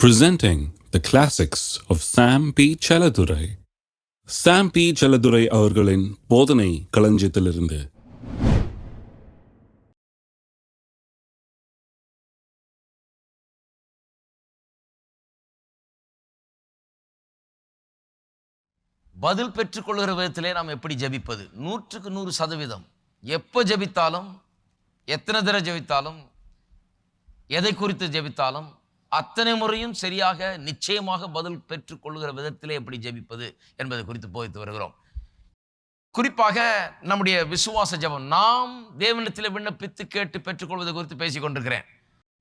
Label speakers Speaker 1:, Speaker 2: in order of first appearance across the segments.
Speaker 1: presenting the classics of Sam P. Chaladurai. Sam P. Chaladurai அவர்களின் போதனை களஞ்சியத்திலிருந்து
Speaker 2: பதில் பெற்றுக்கொள்கிற விதத்திலே நாம் எப்படி ஜெபிப்பது நூற்றுக்கு நூறு சதவீதம் எப்போ ஜெபித்தாலும் எத்தனை தடவை ஜெபித்தாலும் எதை குறித்து ஜெபித்தாலும் அத்தனை முறையும் சரியாக நிச்சயமாக பதில் பெற்றுக்கொள்கிற விதத்திலே எப்படி ஜெபிப்பது என்பது குறித்து போதித்து வருகிறோம். குறிப்பாக நம்முடைய விசுவாச ஜெபம். நாம் தேவனத்தில் விண்ணப்பித்து கேட்டு பெற்றுக்கொள்வது குறித்து பேசிக் கொண்டிருக்கிறேன்.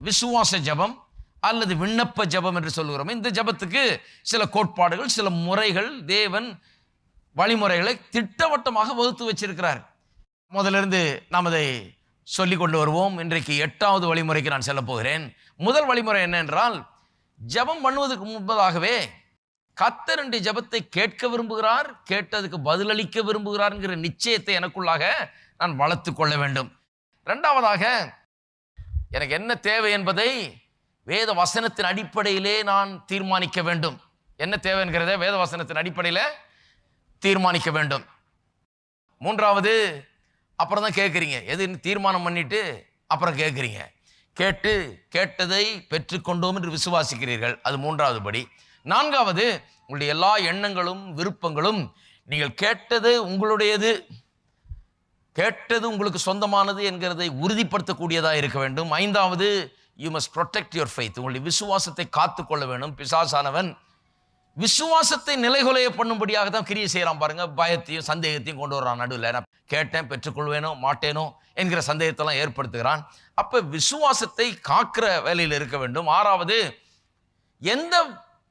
Speaker 2: விசுவாச ஜெபம் அல்லது விண்ணப்ப ஜெபம் என்று சொல்கிறோம் இந்த ஜெபத்துக்கு சில கோட்பாடுகள் சில முறைகள் தேவன் வழிமுறைகளை திட்டவட்டமாக வகுத்து வச்சிருக்கிறார். முதலிருந்து நாம் அதை சொல்லி கொண்டு வருவோம். இன்றைக்கு எட்டாவது வழிமுறைக்கு நான் செல்ல போகிறேன். முதல் வழிமுறை என்னென்றால் ஜபம் ஜெபம் பண்ணுவதற்கு முன்பதாகவே கத்தருடைய ஜபத்தை கேட்க விரும்புகிறார் கேட்டதுக்கு பதிலளிக்க விரும்புகிறார்ங்கிற நிச்சயத்தை எனக்குள்ளாக நான் வளர்த்து கொள்ள வேண்டும். ரெண்டாவதாக எனக்கு என்ன தேவை என்பதை வேத வசனத்தின் அடிப்படையிலே நான் தீர்மானிக்க வேண்டும். என்ன தேவை என்கிறத வேத வசனத்தின் அடிப்படையில் தீர்மானிக்க வேண்டும். மூன்றாவது அப்புறம் தான் கேட்குறீங்க. எதுன்னு தீர்மானம் பண்ணிட்டு அப்புறம் கேட்குறீங்க. கேட்டு கேட்டதை பெற்றுக்கொண்டோம் என்று விசுவாசிக்கிறீர்கள். அது மூன்றாவது படி. நான்காவது உங்களுடைய எல்லா எண்ணங்களும் விருப்பங்களும் நீங்கள் கேட்டது உங்களுடையது. கேட்டது உங்களுக்கு சொந்தமானது என்கிறதை உறுதிப்படுத்தக்கூடியதாக இருக்க வேண்டும். ஐந்தாவது you must protect your faith உங்களுடைய விசுவாசத்தை காத்துக்கொள்ள வேண்டும். பிசாசானவன் விசுவாசத்தை நிலைகுலைய பண்ணும்படியாக தான் கிரியை செய்கிறான் பாருங்க. பயத்தையும் சந்தேகத்தையும் கொண்டு வர்றான் நடுவில். நான் கேட்டேன் பெற்றுக்கொள்வேனோ மாட்டேனோ என்கிற சந்தேகத்தெல்லாம் ஏற்படுத்துகிறான். அப்போ விசுவாசத்தை காக்கிற வேலையில் இருக்க வேண்டும். ஆறாவது எந்த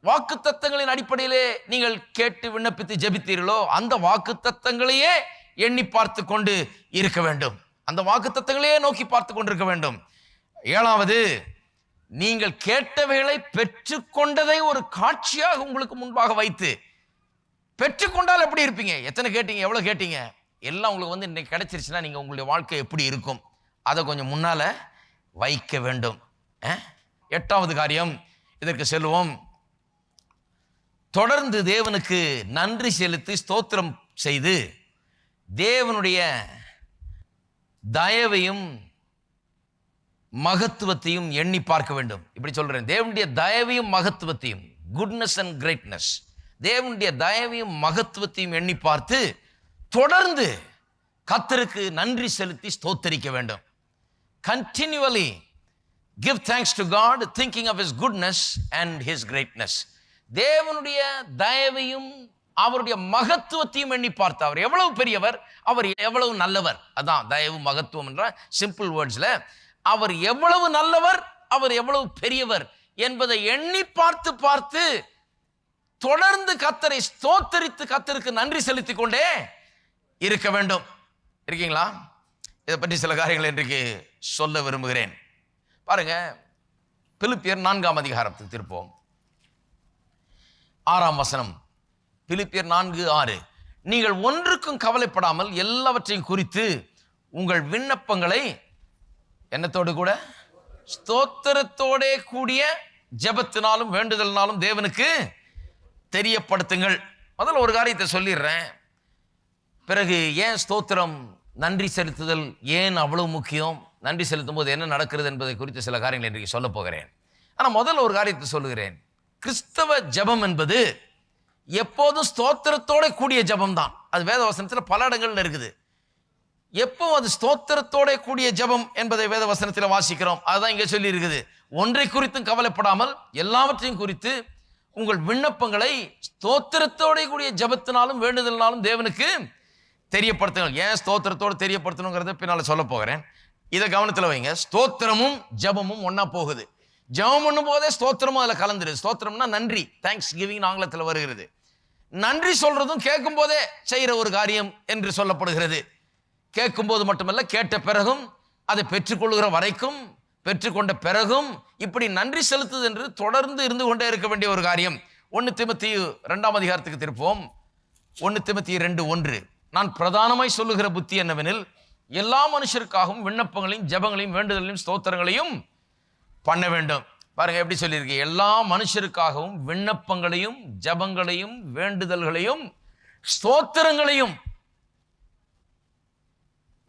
Speaker 2: வாக்கு தத்தங்களின் அடிப்படையிலே நீங்கள் கேட்டு விண்ணப்பித்து ஜெபித்தீர்களோ அந்த வாக்கு தத்தங்களையே எண்ணி பார்த்து கொண்டு இருக்க வேண்டும். அந்த வாக்கு தத்தங்களையே நோக்கி பார்த்து கொண்டிருக்க வேண்டும். ஏழாவது நீங்கள் கேட்டவைகளை பெற்றுக்கொண்டதை ஒரு காட்சியாக உங்களுக்கு முன்பாக வைத்து பெற்றுக்கொண்டால் எப்படி இருப்பீங்க? எத்தனை கேட்டீங்க? எவ்வளோ கேட்டீங்க? எல்லாம் உங்களுக்கு வந்து இன்னைக்கு கிடைச்சிருச்சுன்னா நீங்கள் உங்களுடைய வாழ்க்கை எப்படி இருக்கும்? அதை கொஞ்சம் முன்னால் வைக்க வேண்டும். எட்டாவது காரியம் இதற்கு செல்வோம். தொடர்ந்து தேவனுக்கு நன்றி செலுத்தி ஸ்தோத்திரம் செய்து தேவனுடைய தயவையும் மகத்துவத்தையும் எண்ணி பார்க்க வேண்டும். இப்படி சொல்கிறேன் தேவனுடைய தயவையும் மகத்துவத்தையும் குட்னஸ் அண்ட் கிரேட்னஸ் தேவனுடைய தயவையும் மகத்துவத்தையும் எண்ணி பார்த்து தொடர்ந்து கத்தருக்கு நன்றி செலுத்தி ஸ்தோத்தரிக்க வேண்டும். Continually give thanks to God thinking of his goodness and his greatness தேவனுடைய தயவையும் அவருடைய மகத்துவத்தையும் எண்ணி பார்த்து அவர் எவ்வளவு பெரியவர் அவர் எவ்வளவு நல்லவர். அதான் தயவு மகத்துவம் என்ற சிம்பிள் வேர்ட்ஸில் அவர் எவ்வளவு நல்லவர் அவர் எவ்வளவு பெரியவர் என்பதை எண்ணி பார்த்து பார்த்து தொடர்ந்து கத்தரை ஸ்தோத்தரித்து கத்தருக்கு நன்றி செலுத்திக் கொண்டே இருக்க வேண்டும். இருக்கீங்களா? இதை பற்றி சில காரியங்கள் இன்றைக்கு சொல்ல விரும்புகிறேன். பாருங்க பிலிப்பியர் நான்காம் அதிகாரத்துக்கு திருப்போம் ஆறாம் வசனம் பிலிப்பியர் நான்கு ஆறு நீங்கள் ஒன்றுக்கும் கவலைப்படாமல் எல்லாவற்றையும் குறித்து உங்கள் விண்ணப்பங்களை என்னத்தோடு கூட? ஸ்தோத்திரத்தோடே கூடிய ஜெபத்தினாலும் வேண்டுதல்னாலும் தேவனுக்கு தெரியப்படுத்துங்கள். முதல்ல ஒரு காரியத்தை சொல்லிடுறேன். பிறகு ஏன் ஸ்தோத்திரம் நன்றி செலுத்துதல் ஏன் அவ்வளவு முக்கியம்? நன்றி செலுத்தும் போது என்ன நடக்கிறது என்பதை குறித்து சில காரியங்கள் இன்றைக்கு சொல்ல போகிறேன். ஆனால் முதல்ல ஒரு காரியத்தை சொல்லுகிறேன். கிறிஸ்தவ ஜெபம் என்பது எப்போதும் ஸ்தோத்திரத்தோட கூடிய ஜெபம் தான் அது வேதவசனத்தில் பல இடங்கள்ல இருக்குது. எப்போ அது ஸ்தோத்திரத்தோட கூடிய ஜெபம் என்பதை வேத வசனத்தில் வாசிக்கிறோம். அதுதான் இங்கே சொல்லி இருக்குது ஒன்றை குறித்தும் கவலைப்படாமல் எல்லாவற்றையும் குறித்து உங்கள் விண்ணப்பங்களை ஸ்தோத்திரத்தோட கூடிய ஜெபத்தினாலும் வேண்டுதல்னாலும் தேவனுக்கு தெரியப்படுத்துங்கள். ஏன் ஸ்தோத்திரத்தோடு தெரியப்படுத்தணுங்கிறத பின்னால் சொல்ல போகிறேன். இதை கவனத்தில் வைங்க. ஸ்தோத்திரமும் ஜெபமும் ஒன்றா போகுது. ஜெபம் பண்ணும் போதே ஸ்தோத்திரமும் அதில் கலந்துருது. ஸ்தோத்திரம்னா நன்றி. தேங்க்ஸ் கிவிங் ஆங்கிலத்தில் வருகிறது. நன்றி சொல்றதும் கேட்கும் போதே செய்கிற ஒரு காரியம் என்று சொல்லப்படுகிறது. கேட்கும்போது மட்டுமல்ல கேட்ட பிறகும் அதை பெற்றுக்கொள்கிற வரைக்கும் பெற்றுக்கொண்ட பிறகும் இப்படி நன்றி செலுத்துது என்று தொடர்ந்து இருந்து கொண்டே இருக்க வேண்டிய ஒரு காரியம். ஒன்று திமத்தி ரெண்டாம் அதிகாரத்துக்கு திருப்போம். ஒன்று திமத்தி ரெண்டு ஒன்று. நான் பிரதானமாய் சொல்லுகிற புத்தி என்னவெனில் எல்லா மனுஷருக்காகவும் விண்ணப்பங்களையும் ஜெபங்களையும் வேண்டுதலையும் ஸ்தோத்திரங்களையும் பண்ண வேண்டும். பாருங்க எப்படி சொல்லியிருக்கு? எல்லா மனுஷருக்காகவும் விண்ணப்பங்களையும் ஜபங்களையும் வேண்டுதல்களையும் ஸ்தோத்திரங்களையும்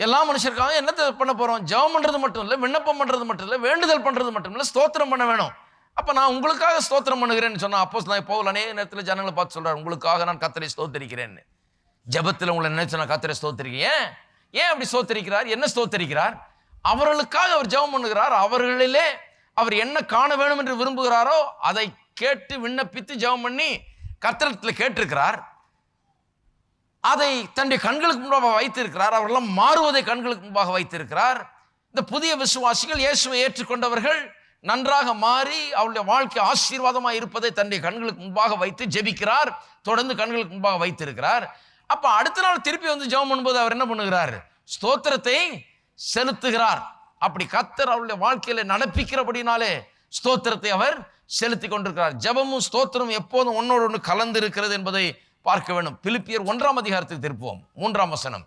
Speaker 2: எல்லா மனுஷருக்காக என்னத்தை பண்ண போகிறோம் ஜெபம் பண்ணுறது மட்டும் இல்லை விண்ணப்பம் பண்ணுறது மட்டும் இல்லை வேண்டுதல் பண்ணுறது மட்டும் இல்லை ஸ்தோத்திரம் பண்ண வேணும். அப்போ நான் உங்களுக்காக ஸ்தோத்திரம் பண்ணுகிறேன்னு சொன்னால் அப்போ நான் போகல அநேக நேரத்தில் ஜனங்களை பார்த்து சொல்கிறார் உங்களுக்காக நான் கத்தரை ஸ்தோத்தரிக்கிறேன்னு. ஜெபத்தில் உங்களை நினைச்சு நான் கத்தரை ஸ்தோத்தரிக்கிறேன். ஏன்? ஏன் அப்படி ஸ்தோத்தரிக்கிறார்? என்ன ஸ்தோத்தரிக்கிறார்? அவர்களுக்காக அவர் ஜெபம் பண்ணுகிறார். அவர்களிலே அவர் என்ன காண வேணும் என்று விரும்புகிறாரோ அதை கேட்டு விண்ணப்பித்து ஜெபம் பண்ணி கத்திரத்தில் கேட்டிருக்கிறார். அதை தன்னுடைய கண்களுக்கு முன்பாக வைத்திருக்கிறார். அவரெல்லாம் மாறுவதை கண்களுக்கு முன்பாக வைத்திருக்கிறார். இந்த புதிய விசுவாசிகள் இயேசுவை ஏற்றுக்கொண்டவர்கள் நன்றாக மாறி அவருடைய வாழ்க்கை ஆசீர்வாதமாக இருப்பதை தன்னுடைய கண்களுக்கு முன்பாக வைத்து ஜெபிக்கிறார். தொடர்ந்து கண்களுக்கு முன்பாக வைத்திருக்கிறார். அப்போ அடுத்த நாள் திருப்பி வந்து ஜெபம் பண்ணும்போது அவர் என்ன பண்ணுகிறார்? ஸ்தோத்திரத்தை செலுத்துகிறார். அப்படி கத்தர் அவருடைய வாழ்க்கையில நடப்பிக்கிறபடினாலே ஸ்தோத்திரத்தை அவர் செலுத்தி கொண்டிருக்கிறார். ஜெபமும் ஸ்தோத்திரம் எப்போதும் ஒன்னோடு ஒன்று கலந்து இருக்கிறது என்பதை பார்க்க வேண்டும் பிலிப்பியர் ஒன்றாம் அதிகாரத்துக்கு திருப்புவோம். மூன்றாம் வசனம்.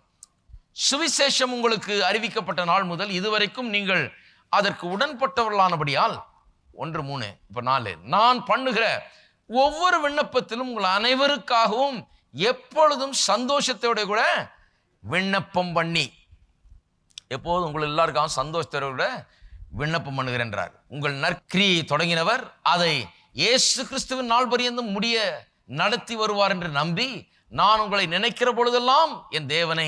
Speaker 2: சுவிசேஷம் உங்களுக்கு அறிவிக்கப்பட்ட நாள் முதல் இதுவரைக்கும் நீங்கள் அதற்கு உடன்பட்டவர்களானபடியால் ஒன்று மூணு இப்போ நாலு. நான் பண்ணுகிற ஒவ்வொரு விண்ணப்பத்திலும் உங்கள் அனைவருக்காகவும் எப்பொழுதும் சந்தோஷத்தோட கூட விண்ணப்பம் பண்ணி. எப்போதும் உங்கள் எல்லாருக்காகவும் சந்தோஷத்தோட கூட விண்ணப்பம் பண்ணுகிறேன்றார். உங்கள் நற்கிரியை தொடங்கினவர் அதை இயேசு கிறிஸ்துவின் நாள் பரியந்தம் முடிய நடத்தி வருவார் என்று நம்பி நான் உங்களை நினைக்கிற பொழுதெல்லாம் என் தேவனை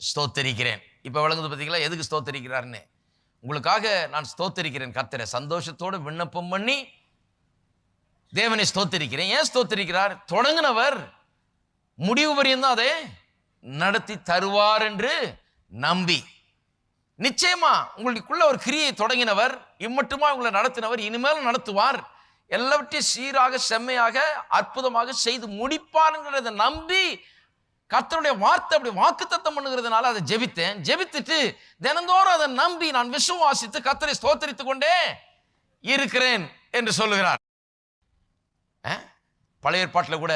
Speaker 2: ஸ்தோத்தரிக்கிறேன். இப்போ விளங்குது பார்த்தீங்களா எதுக்கு ஸ்தோத்தரிக்கிறார்னு? உங்களுக்காக நான் ஸ்தோத்தரிக்கிறேன் கத்திரை சந்தோஷத்தோடு விண்ணப்பம் பண்ணி தேவனை ஸ்தோத்தரிக்கிறேன். ஏன் ஸ்தோத்தரிக்கிறார்? தொடங்கினவர் முடிவு வரையும் அதை நடத்தி தருவார் என்று நம்பி. நிச்சயமா உங்களுக்குள்ள ஒரு கிரியை தொடங்கினவர் இம்மட்டுமா உங்களை நடத்தினவர் இனிமேல் நடத்துவார் எல்லாவற்றையும் சீராக செம்மையாக அற்புதமாக செய்து முடிப்பாருங்கிறத நம்பி கத்தருடைய வார்த்தை அப்படி வாக்குத்தத்தம் பண்ணுகிறதுனால அதை ஜெபித்தேன். ஜெபித்துட்டு தினந்தோறும் அதை நம்பி நான் விசுவாசித்து கத்தரை ஸ்தோத்தரித்து கொண்டே இருக்கிறேன் என்று சொல்லுகிறார். பழைய ஏற்பாட்டில் கூட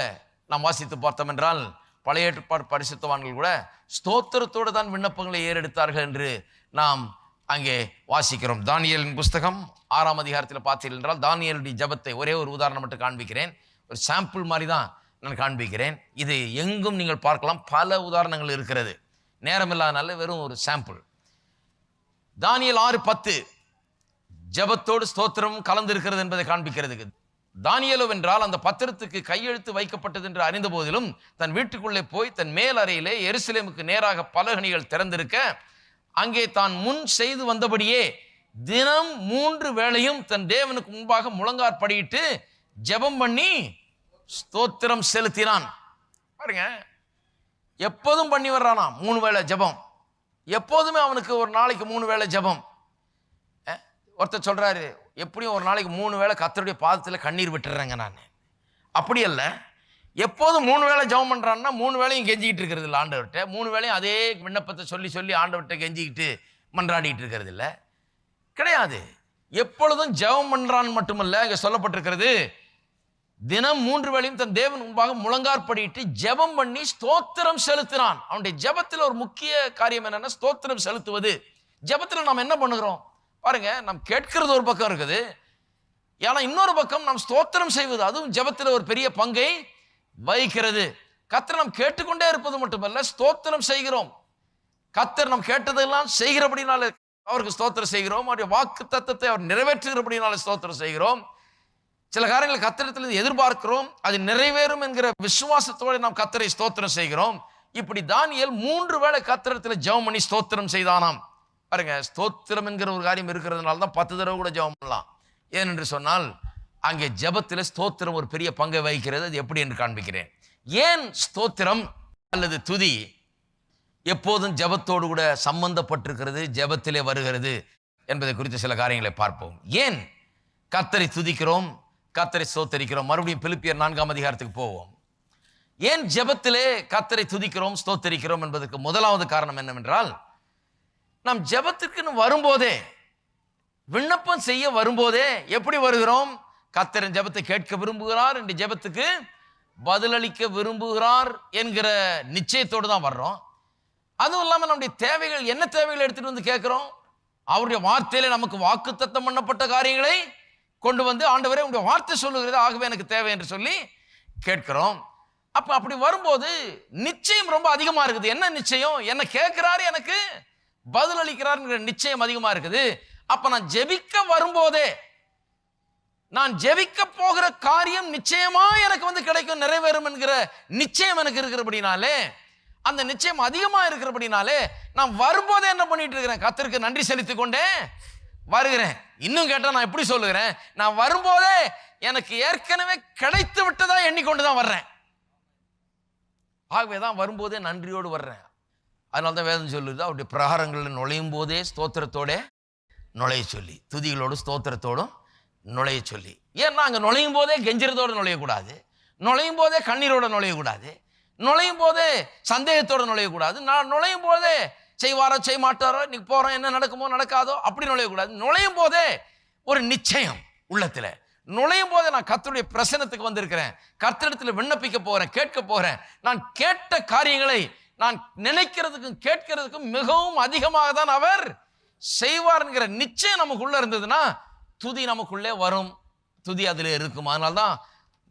Speaker 2: நாம் வாசித்து பார்த்தோம் என்றால் பழைய ஏற்பாடு பரிசுத்தவான்கள் கூட ஸ்தோத்திரத்தோடு தான் விண்ணப்பங்களை ஏறெடுத்தார்கள் என்று நாம் அங்கே வாசிக்கிறோம். தானியலின் புஸ்தகம் ஆறாம் அதிகாரத்தில் பார்த்தீர்கள் என்றால் தானியலுடைய ஜெபத்தை ஒரே ஒரு உதாரணம் மட்டும் காண்பிக்கிறேன். ஒரு சாம்பிள் மாதிரி தான் நான் காண்பிக்கிறேன். இது எங்கும் நீங்கள் பார்க்கலாம். பல உதாரணங்கள் இருக்கிறது. நேரம் இல்லாதனால வெறும் ஒரு சாம்பிள் தானியல் ஆறு பத்து. ஜெபத்தோடு ஸ்தோத்திரமும் கலந்திருக்கிறது என்பதை காண்பிக்கிறதுக்கு தானியலோ என்றால் அந்த பத்திரத்துக்கு கையெழுத்து வைக்கப்பட்டது என்று அறிந்த போதிலும் தன் வீட்டுக்குள்ளே போய் தன் மேல் அறையிலே எருசலேமுக்கு நேராக பலகணிகள் திறந்திருக்க அங்கே தான் முன் செய்து வந்தபடியே தினம் மூன்று வேளையும் தன் தேவனுக்கு முன்பாக முழங்கார் படியிட்டு ஜெபம் பண்ணி ஸ்தோத்திரம் செலுத்தினான். பாருங்க எப்போதும் பண்ணி வர்றானா மூணு வேளை ஜெபம். எப்போதுமே அவனுக்கு ஒரு நாளைக்கு மூணு வேளை ஜெபம். ஒருத்தர் சொல்கிறாரு எப்படியும் ஒரு நாளைக்கு மூணு வேளை கத்தருடைய பாதத்தில் கண்ணீர் விட்டுறேங்க நான். அப்படி அல்ல எப்போதும் மூணு வேளை ஜெபம் பண்ணுறான்னா மூணு வேளையும் கெஞ்சிக்கிட்டு இருக்கிறது இல்லை ஆண்டவர்கிட்ட. மூணு வேளையும் அதே விண்ணப்பத்தை சொல்லி சொல்லி ஆண்டவர்கிட்ட கெஞ்சிக்கிட்டு மன்றாடிட்டு இருக்கிறது இல்லை. கிடையாது. எப்பொழுதும் ஜெபம் பண்ணுறான் மட்டுமல்ல இங்கே சொல்லப்பட்டிருக்கிறது தினம் மூன்று வேளையும் தன் தேவன் முன்பாக முழங்காற்படியிட்டு ஜெபம் பண்ணி ஸ்தோத்திரம் செலுத்தினான். அவனுடைய ஜெபத்தில் ஒரு முக்கிய காரியம் என்னென்னா ஸ்தோத்திரம் செலுத்துவது. ஜெபத்தில் நாம் என்ன பண்ணுகிறோம்? பாருங்க நாம் கேட்கிறது ஒரு பக்கம் இருக்குது. ஏன்னா இன்னொரு பக்கம் நாம் ஸ்தோத்திரம் செய்வது அதுவும் ஜெபத்தில் ஒரு பெரிய பங்கை வகிக்கிறது கத்தர் நாம் கேட்டுக்கொண்டே இருப்பது மட்டுமல்ல ஸ்தோத்திரம் செய்கிறோம். கத்தர் நாம் கேட்டதெல்லாம் செய்கிறபடினால அவருக்கு ஸ்தோத்திரம் செய்கிறோம். அவருடைய வாக்கு தத்துவத்தை அவர் நிறைவேற்றுகிறபடினால ஸ்தோத்திரம் செய்கிறோம். சில காரியங்களை கத்திரத்தில் எதிர்பார்க்கிறோம். அது நிறைவேறும் என்கிற விசுவாசத்தோடு நாம் கத்தரை ஸ்தோத்திரம் செய்கிறோம். இப்படி தானியல் மூன்று வேளை கத்திரத்தில் ஜெபம் பண்ணி ஸ்தோத்திரம் செய்தானாம். பாருங்க ஸ்தோத்திரம் என்கிற ஒரு காரியம் இருக்கிறதுனால தான் பத்து தடவை கூட ஜெபம் பண்ணலாம். ஏனென்று சொன்னால் அங்கே ஜெபத்தில் ஸ்தோத்திரம் ஒரு பெரிய பங்கை வகிக்கிறது. அது எப்படி என்று காண்பிக்கிறேன். ஏன் ஸ்தோத்திரம் அல்லது துதி எப்போதும் ஜெபத்தோடு கூட சம்பந்தப்பட்டிருக்கிறது ஜபத்திலே வருகிறது என்பதை குறித்து சில காரியங்களை பார்ப்போம். ஏன் கத்தரை துதிக்கிறோம் கத்தரை ஸ்தோத்தரிக்கிறோம்? மறுபடியும் பிலிப்பியர் நான்காம் அதிகாரத்துக்கு போவோம். ஏன் ஜபத்திலே கத்தரை துதிக்கிறோம் ஸ்தோத்தரிக்கிறோம் என்பதற்கு முதலாவது காரணம் என்னவென்றால் நாம் ஜெபத்திற்குன்னு வரும்போதே விண்ணப்பம் செய்ய வரும்போதே எப்படி வருகிறோம்? கத்தரின் ஜெபத்தை கேட்க விரும்புகிறார் என்று ஜெபத்துக்கு பதிலளிக்க விரும்புகிறார் என்கிற நிச்சயத்தோடு தான் வர்றோம். அதுவும் இல்லாமல் நம்முடைய தேவைகள் என்ன தேவைகள் எடுத்துகிட்டு வந்து கேட்குறோம்? அவருடைய வார்த்தையில் நமக்கு வாக்குத்தத்தம் பண்ணப்பட்ட காரியங்களை கொண்டு வந்து ஆண்டவரே உங்களுடைய வார்த்தை சொல்லுகிறது ஆகவே எனக்கு தேவை என்று சொல்லி கேட்கிறோம். அப்போ அப்படி வரும்போது நிச்சயம் ரொம்ப அதிகமாக இருக்குது. என்ன நிச்சயம்? என்ன கேட்குறாரு எனக்கு? பதில் அளிக்கிறாருங்கிற நிச்சயம் அதிகமாக இருக்குது. அப்போ நான் ஜெபிக்க வரும்போதே நான் ஜெபிக்க போகிற காரியம் நிச்சயமா எனக்கு வந்து கிடைக்கும் நிறைவேறும் என்கிற நிச்சயம் எனக்கு இருக்கிறபடினாலே அந்த நிச்சயம் அதிகமா இருக்கிறபடினாலே நான் வரும்போதே என்ன பண்ணிட்டு இருக்கிறேன்? கத்திற்கு நன்றி செலுத்திக் கொண்டே வருகிறேன். இன்னும் கேட்டா நான் எப்படி சொல்லுகிறேன். நான் வரும்போதே எனக்கு ஏற்கனவே கிடைத்து விட்டதா எண்ணிக்கொண்டு தான் வர்றேன். ஆகவே தான் வரும்போதே நன்றியோடு வர்றேன். அதனால தான் வேதம் சொல்லுது அவருடைய பிரகாரங்களில் நுழையும் போதே ஸ்தோத்திரத்தோட நுழைய சொல்லி துதிகளோடு ஸ்தோத்திரத்தோடும் நுழைய சொல்லி. ஏன்னா அங்கே நுழையும் போதே கெஞ்சிரத்தோடு நுழையக்கூடாது. நுழையும் போதே கண்ணீரோடு நுழையக்கூடாது. நுழையும் போதே சந்தேகத்தோடு நுழையக்கூடாது. நான் நுழையும் போதே செய்வாரோ செய்ய மாட்டாரோ இன்னைக்கு போகிறோம் என்ன நடக்குமோ நடக்காதோ அப்படி நுழையக்கூடாது. நுழையும் போதே ஒரு நிச்சயம் உள்ளத்தில். நுழையும் போதே நான் கத்தருடைய பிரசனத்துக்கு வந்திருக்கிறேன். கர்த்தரிடத்தில் விண்ணப்பிக்க போகிறேன் கேட்க போகிறேன் நான் கேட்ட காரியங்களை நான் நினைக்கிறதுக்கும் கேட்கிறதுக்கும் மிகவும் அதிகமாக தான் அவர் செய்வார்ங்கிற நிச்சயம் நமக்குள்ளே இருந்ததுன்னா துதி நமக்குள்ளே வரும். துதி அதில் இருக்கும். அதனால தான்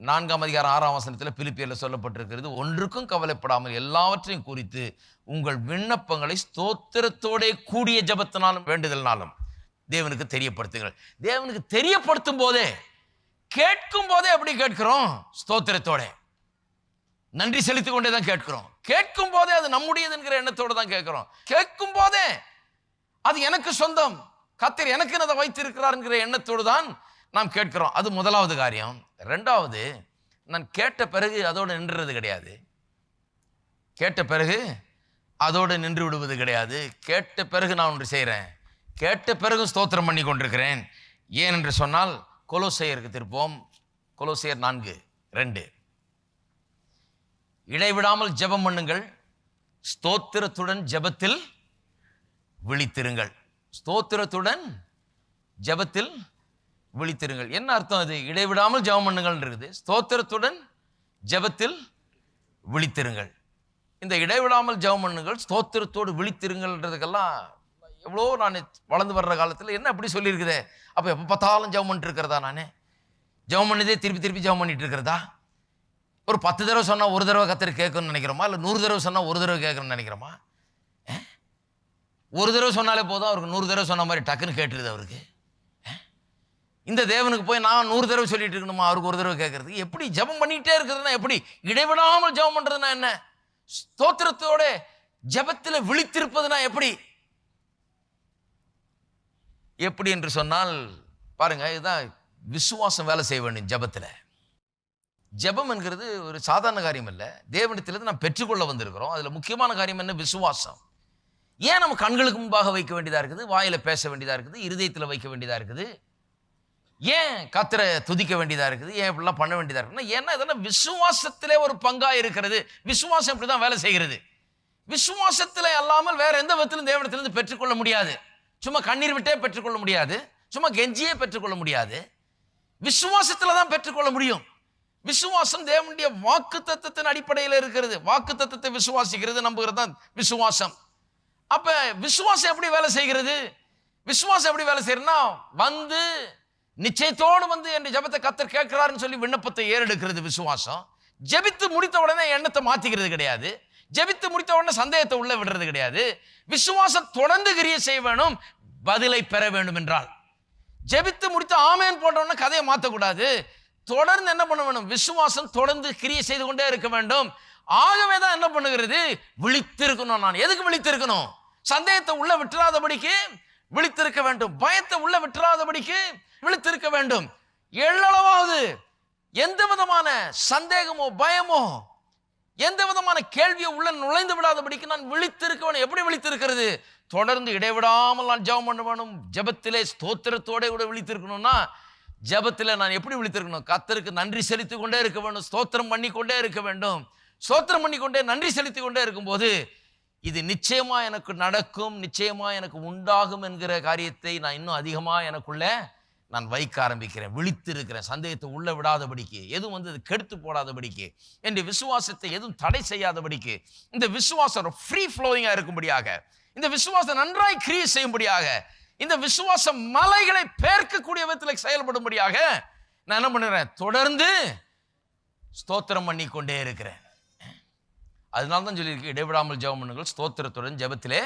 Speaker 2: நான்காம் அதிகாரம் ஆறாம் வசனத்தில் பிலிப்பியரில் சொல்லப்பட்டிருக்கிறது ஒன்றுக்கும் கவலைப்படாமல் எல்லாவற்றையும் குறித்து உங்கள் விண்ணப்பங்களை ஸ்தோத்திரத்தோடே கூடிய ஜெபத்தினாலும் வேண்டுதல்னாலும் தேவனுக்கு தெரியப்படுத்துங்கள். தேவனுக்கு தெரியப்படுத்தும் போதே கேட்கும் போதே எப்படி கேட்கிறோம்? ஸ்தோத்திரத்தோட. நன்றி செலுத்திக் கொண்டே தான் கேட்கிறோம். கேட்கும் போதே அது நம்முடையதுங்கிற எண்ணத்தோடு தான் கேட்கிறோம். கேட்கும் போதே அது எனக்கு சொந்தம். கத்தர் எனக்கு அதை வைத்திருக்கிறார்ங்கிற எண்ணத்தோடு தான் நாம் கேட்கிறோம். அது முதலாவது காரியம். ரெண்டாவது நான் கேட்ட பிறகு அதோடு நின்றுறது கிடையாது. கேட்ட பிறகு அதோடு நின்று விடுவது கிடையாது. கேட்ட பிறகு நான் ஒன்று செய்கிறேன் கேட்ட பிறகு ஸ்தோத்திரம் பண்ணி கொண்டிருக்கிறேன். ஏன் என்று சொன்னால் கொலோசையருக்கு திருப்போம். கொலோசையர் நான்கு ரெண்டு. இடைவிடாமல் ஜெபம் பண்ணுங்கள். ஸ்தோத்திரத்துடன் ஜெபத்தில் விழித்திருங்கள். ஸ்தோத்திரத்துடன் ஜெபத்தில் விழித்திருங்கள். என்ன அர்த்தம் அது இடைவிடாமல் ஜபம் பண்ணுங்கள் இருக்குது ஸ்தோத்திரத்துடன் ஜெபத்தில் விழித்திருங்கள். இந்த இடைவிடாமல் ஜபம் பண்ணுங்கள் ஸ்தோத்திரத்தோடு விழித்திருங்கள்ன்றதுக்கெல்லாம் எவ்வளோ நான் வளர்ந்து வர்ற காலத்தில் என்ன அப்படி சொல்லியிருக்குதே? அப்போ எப்போ பார்த்தாலும் ஜெபம் பண்ணிட்டு இருக்கிறதா நான்? ஜெபம் பண்ணதே திருப்பி திருப்பி ஜபம் பண்ணிட்டு இருக்கிறதா ஒரு பத்து தடவை சொன்னால் ஒரு தடவை கத்திரி கேட்கணும்னு நினைக்கிறோமா? இல்லை நூறு தடவை சொன்னால் ஒரு தடவை கேட்கணும்னு நினைக்கிறோமா? ஒரு தடவை சொன்னாலே போதும் அவருக்கு நூறு தடவை சொன்ன மாதிரி டக்குன்னு கேட்டுருது அவருக்கு. இந்த தேவனுக்கு போய் நான் நூறு தடவை சொல்லிட்டு இருக்கணுமா? அவருக்கு ஒரு தடவை கேட்கறதுக்கு எப்படி ஜெபம் பண்ணிகிட்டே இருக்கிறதுனா எப்படி? இடைவிடாமல் ஜெபம் பண்ணுறதுனா என்ன? ஸ்தோத்திரத்தோட ஜெபத்தில் விழித்திருப்பதுனா எப்படி? எப்படி என்று சொன்னால் பாருங்க இதுதான் விசுவாசம் வேலை செய்ய வேண்டும் ஜெபத்தில். ஜபம் என்கிறது ஒரு சாதாரண காரியம் இல்லை. தேவனிடத்திலிருந்து நாம் பெற்றுக்கொள்ள வந்திருக்கிறோம். அதில் முக்கியமான காரியம் என்ன? விசுவாசம். ஏன் நம்ம கண்களுக்கு முன்பாக வைக்க வேண்டியதாக இருக்குது? வாயில் பேச வேண்டியதாக இருக்குது? இருதயத்தில் வைக்க வேண்டியதாக இருக்குது? ஏன் கத்தரை துதிக்க வேண்டியதாக இருக்குது? ஏன் இப்படிலாம் பண்ண வேண்டியதாக இருக்குன்னா ஏன்னா இதெல்லாம் விசுவாசத்திலே ஒரு பங்காக இருக்கிறது. விசுவாசம் இப்படி தான் வேலை செய்கிறது. விசுவாசத்தில் அல்லாமல் வேறு எந்த விதத்திலும் தேவனத்திலிருந்து பெற்றுக்கொள்ள முடியாது. சும்மா கண்ணீர் விட்டே பெற்றுக்கொள்ள முடியாது. சும்மா கெஞ்சியே பெற்றுக்கொள்ள முடியாது. விசுவாசத்தில் தான் பெற்றுக்கொள்ள முடியும். விசுவாசம் தேவனுடைய வாக்கு தத்துவத்தின் அடிப்படையில் இருக்கிறது. வாக்கு தத்துவத்தை விசுவாசிக்கிறது நம்புகிறது தான் விசுவாசம். அப்ப விசுவாசம் எப்படி வேலை செய்கிறது? விசுவாசம் எப்படி வேலை செய்யறதுன்னா வந்து நிச்சயத்தோடு வந்து என் ஜெபத்தை கத்தர் கேட்கிறாருன்னு சொல்லி விண்ணப்பத்தை ஏறெடுக்கிறது விசுவாசம். ஜெபித்து முடித்த உடனே எண்ணத்தை மாத்திக்கிறது கிடையாது. ஜெபித்து முடித்த உடனே சந்தேகத்தை உள்ள விடுறது கிடையாது. விசுவாசம் தொடர்ந்து கிரிய செய்ய வேணும் பதிலை பெற வேண்டும் என்றால். ஜெபித்து முடித்து ஆமேன் போட்ட கதையை மாற்றக்கூடாது தொடர்ந்து என்ன பண்ண வேணும்? விசுவாசம் தொடர்ந்து கிரியை செய்து கொண்டே இருக்க வேண்டும். ஆகவே தான் என்ன பண்ணுகிறது? விழித்திருக்கணும் நான். எதுக்கு விழித்திருக்கணும்? சந்தேகத்தை உள்ள விட்டுறாதபடிக்கு விழித்திருக்க வேண்டும். பயத்தை உள்ள விட்டுறாதபடிக்கு விழித்திருக்க வேண்டும். எள்ளளவாவது எந்த விதமான சந்தேகமோ பயமோ எந்த விதமான கேள்வியை உள்ள நுழைந்து விடாதபடிக்கு நான் விழித்திருக்க வேணும் எப்படி விழித்திருக்கிறது? தொடர்ந்து இடைவிடாமல் நான் ஜெபம் பண்ண வேணும் ஜபத்திலே ஸ்தோத்திரத்தோட கூட விழித்திருக்கணும்னா ஜபத்தில் நான் எப்படி விழித்திருக்கணும்? கத்தருக்கு நன்றி செலுத்தி கொண்டே இருக்க வேண்டும். ஸ்தோத்திரம் பண்ணி கொண்டே இருக்க வேண்டும். ஸ்தோத்திரம் பண்ணி கொண்டே நன்றி செலுத்தி கொண்டே இருக்கும்போது இது நிச்சயமா எனக்கு நடக்கும் நிச்சயமா எனக்கு உண்டாகும் என்கிற காரியத்தை நான் இன்னும் அதிகமாக எனக்குள்ள நான் வைக்க ஆரம்பிக்கிறேன். விழித்திருக்கிறேன். சந்தேகத்தை உள்ளே விடாதபடிக்கு எதுவும் வந்து அது கெடுத்து போடாதபடிக்கு என் விசுவாசத்தை எதுவும் தடை செய்யாதபடிக்கு இந்த விசுவாசம் ஃப்ரீ ஃப்ளோயிங்காக இருக்கும்படியாக இந்த விசுவாசம் நன்றாய் கிரியை செய்யும்படியாக இந்த விசுவாசம் மலைகளை பேர்க்கக்கூடிய விதத்தில் செயல்படும்படியாக நான் என்ன பண்ணுறேன்? தொடர்ந்து ஸ்தோத்திரம் பண்ணி கொண்டே இருக்கிறேன். அதனால தான் சொல்லியிருக்கு இடைவிடாமல் ஜெபம் பண்ணுங்கள் ஸ்தோத்திரத்துடன் ஜெபத்திலே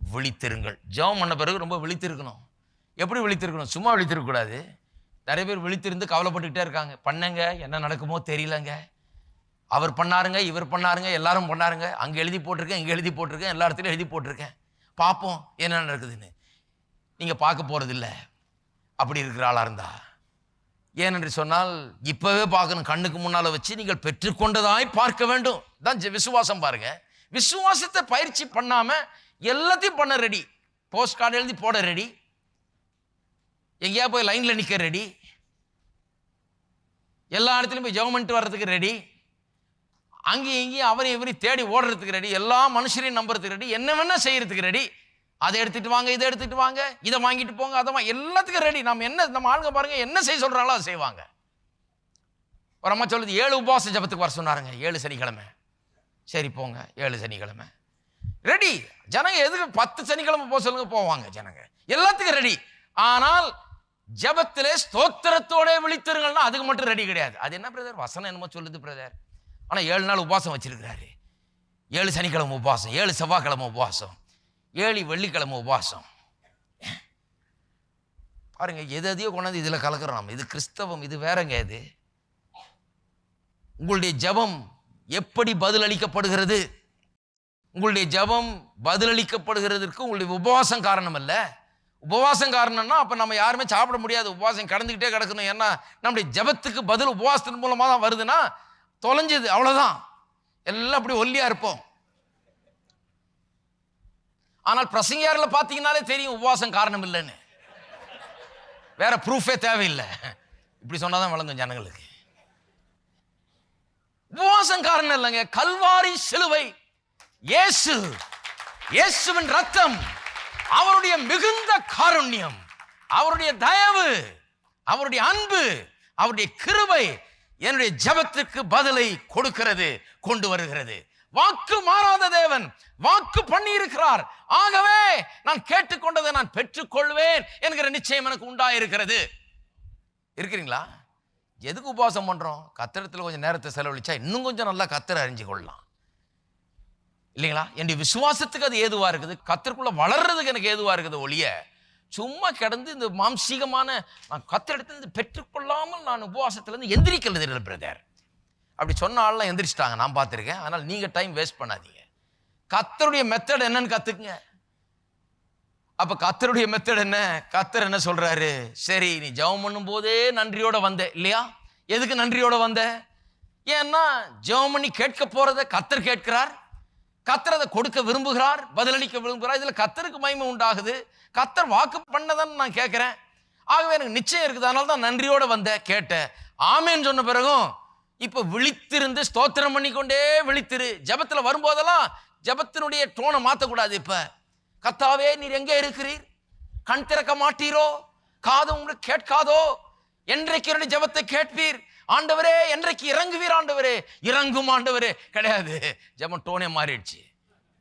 Speaker 2: விழித்திருங்கள். ஜெபம் பண்ண பிறகு ரொம்ப விழித்திருக்கணும். எப்படி விழித்திருக்கணும்? சும்மா விழித்திருக்கக்கூடாது நிறைய பேர் விழித்திருந்து கவலைப்பட்டுக்கிட்டே இருக்காங்க. பண்ணுங்க என்ன நடக்குமோ தெரியலங்க. அவர் பண்ணாருங்க இவர் பண்ணாருங்க எல்லாரும் பண்ணாருங்க. அங்கே எழுதி போட்டிருக்கேன் இங்கே எழுதி போட்டிருக்கேன் எல்லா இடத்துலையும் எழுதி போட்டிருக்கேன். பார்ப்போம் என்ன நடக்குதுன்னு. நீங்கள் பார்க்க போகிறதில்ல அப்படி இருக்கிற ஆளாக இருந்தால் ஏனென்று சொன்னால் இப்பவே பார்க்கணும். கண்ணுக்கு முன்னால் வச்சு நீங்கள் பெற்றுக்கொண்டதாய் பார்க்க வேண்டும். தான் விசுவாசம் பாருங்க. விசுவாசத்தை பயிற்சி பண்ணாமல் எல்லாத்தையும் பண்ண ரெடி போஸ்ட் கார்டு எழுதி போட ரெடி எங்கேயா போய் லைனில் நிற்க ரெடி எல்லா இடத்துலையும் போய் ஜெபம் பண்ணிட்டு வர்றதுக்கு ரெடி அங்கேயும் இங்கேயும் அவரையும் இவரையும் தேடி ஓடுறதுக்கு ரெடி எல்லா மனுஷரையும் நம்புறதுக்கு ரெடி என்ன வேணால் செய்கிறதுக்கு ரெடி அதை எடுத்துட்டு வாங்க இதை எடுத்துட்டு வாங்க இதை வாங்கிட்டு போங்க அதை வாங்க எல்லாத்துக்கும் ரெடி நம்ம என்ன நம்ம ஆளுங்க பாருங்க என்ன செய்ய சொல்றாங்களோ அதை செய்வாங்க. ஒரு அம்மா சொல்லுது ஏழு உபவாச ஜபத்துக்கு வர சொன்னாருங்க ஏழு சனிக்கிழமை. சரி போங்க ஏழு சனிக்கிழமை. ரெடி ஜனங்க எதுக்கு பத்து சனிக்கிழமை போக சொல்லுங்க போவாங்க ஜனங்க. எல்லாத்துக்கும் ரெடி ஆனால் ஜபத்திலே ஸ்தோத்திரத்தோட விழித்திருங்கள்னா அதுக்கு மட்டும் ரெடி கிடையாது. அது என்ன பிரதர் வசனம் என்னமோ சொல்லுது பிரதர் ஆனால் ஏழு நாள் உபவாசம் வச்சிருக்கிறாரு. ஏழு சனிக்கிழமை உபவாசம் ஏழு செவ்வாய்க்கிழமை உபவாசம். ஏழி வெள்ளிக்கிழமை உபவாசம். பாருங்க எது எதையோ கொண்டாந்து இதில் கலக்குறோம் இது கிறிஸ்தவம் இது வேறங்க இது. உங்களுடைய ஜெபம் எப்படி பதிலளிக்கப்படுகிறது? உங்களுடைய ஜெபம் பதிலளிக்கப்படுகிறதுக்கு உங்களுடைய உபவாசம் காரணம் அல்ல. உபவாசம் காரணம்னா அப்போ நம்ம யாருமே சாப்பிட முடியாது. உபவாசம் கடந்துக்கிட்டே கிடக்கணும். ஏன்னா நம்முடைய ஜெபத்துக்கு பதில் உபவாசத்தின் மூலமாக தான் வருதுன்னா தொலைஞ்சது. அவ்வளோதான் எல்லாம் அப்படி ஒல்லியாக இருப்போம். ஆனால் பிரசங்கியாரில் பார்த்தீங்கன்னாலே தெரியும் உபவாசம் காரணம் இல்லைன்னு வேற ப்ரூஃபே தேவையில்லை. இப்படி சொன்னாதான் விளங்கும் ஜனங்களுக்கு. உபவாசம் காரணம் இல்லைங்க. கல்வாரி சிலுவை. இயேசு இயேசுவின் ரத்தம் அவருடைய மிகுந்த காருண்யம் அவருடைய தயவு அவருடைய அன்பு அவருடைய கிருபை என்னுடைய ஜெபத்துக்கு பதிலை கொடுக்கிறது கொண்டு வருகிறது. வாக்கு மாறாத தேவன். வாக்கு பண்ணி இருக்கிறார் ஆகவே நான் கேட்டுக்கொண்டதை நான் பெற்றுக்கொள்வேன் என்கிற நிச்சயம் எனக்கு உண்டாயிருக்கிறது. இருக்கிறீங்களா? எதுக்கு உபவாசம் பண்றோம்? கத்திரத்தில் கொஞ்சம் நேரத்தை செலவழிச்சா இன்னும் கொஞ்சம் நல்லா கத்திர அறிஞ்சு கொள்ளலாம். இல்லைங்களா? என்னுடைய விசுவாசத்துக்கு அது ஏதுவா இருக்குது? கத்தருக்குள்ள வளர்றதுக்கு எனக்கு ஏதுவா இருக்குது ஒழிய சும்மா கிடந்து இந்த மாம்சீகமான நான் கத்திரத்திலிருந்து பெற்றுக்கொள்ளாமல் நான் உபவாசத்திலிருந்து எந்திரிக்கிறது பிரதர் அப்படி சொன்ன ஆள்லாம் எந்திரிச்சிட்டாங்க. நான் பார்த்துருக்கேன். அதனால் நீங்கள் டைம் வேஸ்ட் பண்ணாதீங்க. கத்தருடைய மெத்தட் என்னன்னு கற்றுக்குங்க அப்போ கத்தருடைய மெத்தட் என்ன? கத்தர் என்ன சொல்கிறாரு சரி நீ ஜெபம் பண்ணும் போதே நன்றியோட வந்த இல்லையா? எதுக்கு நன்றியோட வந்த? ஏன்னா ஜெபம் பண்ணி கேட்க போகிறத கத்தர் கேட்கிறார். கத்தர் அதை கொடுக்க விரும்புகிறார் பதிலளிக்க விரும்புகிறார். இதில் கத்தருக்கு மயிமை உண்டாகுது. கத்தர் வாக்கு பண்ணதான்னு நான் கேட்குறேன். ஆகவே எனக்கு நிச்சயம் இருக்குது. அதனால தான் நன்றியோடு வந்தேன் கேட்டேன். ஆமேன்னு சொன்ன பிறகும் இப்போ விழித்திருந்து ஸ்தோத்திரம் பண்ணிக்கொண்டே விழித்திரு. ஜபத்தில் வரும்போதெல்லாம் ஜெபத்தினுடைய டோனை மாற்றக்கூடாது இப்போ. கத்தாவே நீர் எங்கே இருக்கிறீர்? கண் திறக்க மாட்டீரோ? காது உங்களுக்கு கேட்காதோ? என்றைக்கு என்னுடைய ஜெபத்தை கேட்பீர்? ஆண்டவரே என்றைக்கு இறங்குவீர் ஆண்டவரே? இறங்கும் ஆண்டவரே. கிடையாது. ஜபம் டோனே மாறிடுச்சு.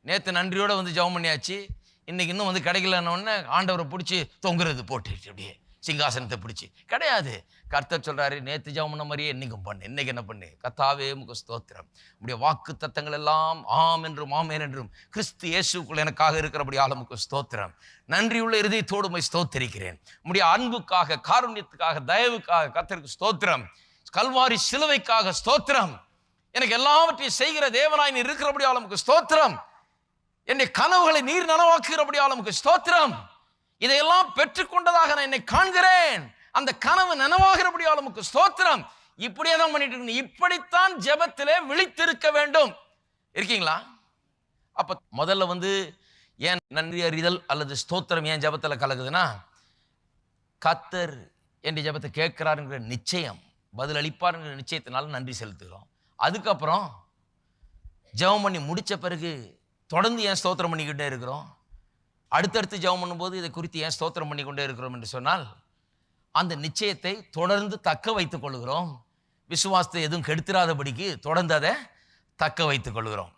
Speaker 2: நேற்று நன்றியோடு வந்து ஜெபம் பண்ணியாச்சு. இன்னைக்கு இன்னும் வந்து கிடைக்கலன்னு ஆண்டவரை பிடிச்சி தொங்குறது போட்டுருச்சு அப்படியே. சிங்காசனத்தை பிடிச்சி. கிடையாது. கர்த்தர் சொல்கிறாரு நேத்து ஜாமுன மாதிரியே இன்னைக்கும் பண்ணு. இன்னைக்கு என்ன பண்ணு? கத்தாவே முக ஸ்தோத்திரம். உடைய வாக்கு தத்தங்கள் எல்லாம் ஆம் என்றும் ஆமேன் என்றும் கிறிஸ்து இயேசுக்குள் எனக்காக இருக்கிறபடி ஆலமுக்கு ஸ்தோத்திரம். நன்றியுள்ள இருதயத்தோடு போய் ஸ்தோத்திரிக்கிறேன். உடைய அன்புக்காக காருண்யத்துக்காக தயவுக்காக கர்த்தருக்கு ஸ்தோத்திரம். கல்வாரி சிலுவைக்காக ஸ்தோத்திரம். எனக்கு எல்லாவற்றையும் செய்கிற தேவனாய் நீ இருக்கிறபடியால் உமக்கு ஸ்தோத்திரம். என்னை கனவுகளை நீர் நனவாக்குகிறபடியால் ஆளுமுக்கு ஸ்தோத்திரம். இதையெல்லாம் பெற்றுக்கொண்டதாக நான் என்னை காண்கிறேன். அந்த கனவு நனவாகிறபடியால் உமக்கு ஸ்தோத்திரம். இப்படியே தான் பண்ணிட்டு இருக்கணும். இப்படித்தான் ஜெபத்திலே விழித்திருக்க வேண்டும். இருக்கீங்களா? அப்ப முதல்ல வந்து ஏன் நன்றி அறிதல் அல்லது ஸ்தோத்திரம் ஏன் ஜபத்தில் கலக்குதுன்னா கத்தர் என் ஜெபத்தை கேட்கிறாருங்கிற நிச்சயம் பதில் அளிப்பாருங்கிற நிச்சயத்தினால நன்றி செலுத்துகிறோம். அதுக்கப்புறம் ஜெபம் பண்ணி முடித்த பிறகு தொடர்ந்து ஏன் ஸ்தோத்திரம் பண்ணிக்கிட்டே இருக்கிறோம்? அடுத்தடுத்து ஜெபம் பண்ணும்போது இதை குறித்து ஏன் ஸ்தோத்திரம் பண்ணி கொண்டே இருக்கிறோம் என்று சொன்னால் அந்த நிச்சயத்தை தொடர்ந்து தக்க வைத்துக் கொள்கிறோம் விசுவாசத்தை எதுவும் கெடுத்திராதபடிக்கு தொடர்ந்து அதை தக்க வைத்துக் கொள்கிறோம்